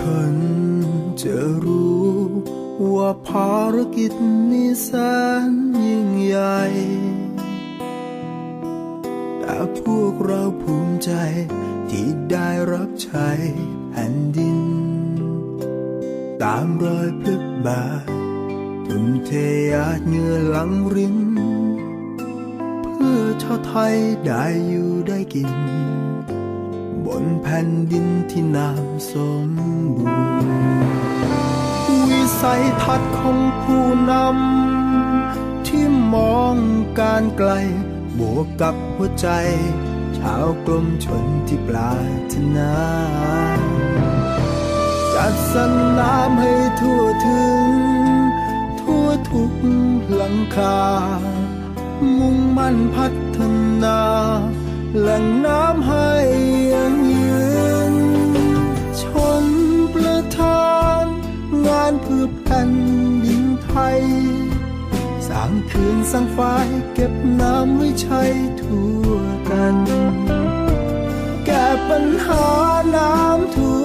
คนจะรู้ว่าภารกิจนี้แสนยิ่งใหญ่ แต่พวกเราภูมิใจที่ได้รับใช้แผ่นดิน ตามรอยพระบาททุ่มเทยาดเหงื่อหลังรินเพื่อชาวไทยได้อยู่ได้กิน บนแผ่นดินที่น้ำสมบูรณ์วิสัยทัศน์ของผู้นำ ที่มองการไกล บวกกับหัวใจ ชาวกลมชนที่ปรารถนาจัดสรรน้ำให้ทั่วถึง ทั่วทุกหลังคา มุ่งมั่นพัฒนา หล่งน้ำให้ยังยืนชนประทาน งานเพื่อแผ่นดินไทย สร้างคืนสร้างฝายเก็บน้ำไว้ใช้ทั่วกัน แก้ปัญหาน้ำท่ว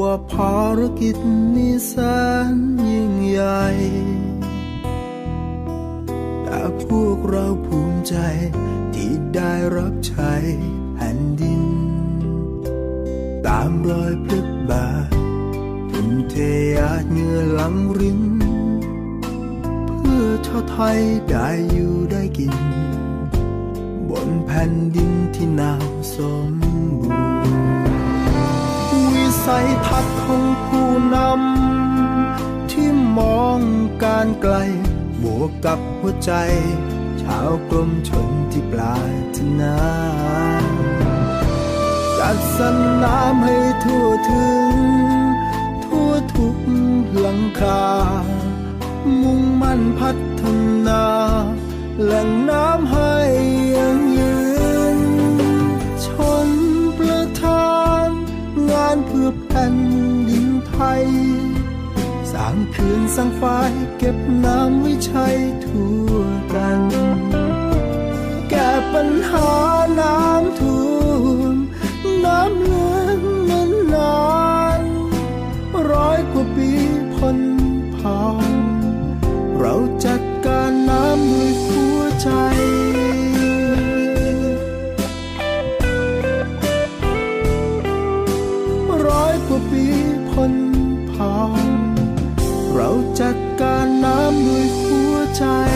ว่าภารกิจนี้แสนยิ่งใหญ่ แต่พวกเราภูมิใจที่ได้รับใช้แผ่นดิน ตามรอยพลึกบาททุ่มเทหยาเหงื่อหลังริน เพื่อชาวไทยได้อยู่ได้กิน บนแผ่นดินที่น้ำสมบูรณ์ สัยทัศน์ของผู้นำ ที่มองการไกล บวกกับหัวใจ ชาวกลมชนที่ปรารถนาจัดสรรน้ำให้ทั่วถึง ทั่วทุกหลังคา มุ่งมั่นพัฒนา แหล่งน้ำให้างเขื่อนสังฝายเก็บน้ำไว้ใช้ทั่วกัน แก้ปัญหาน้ำท่ time.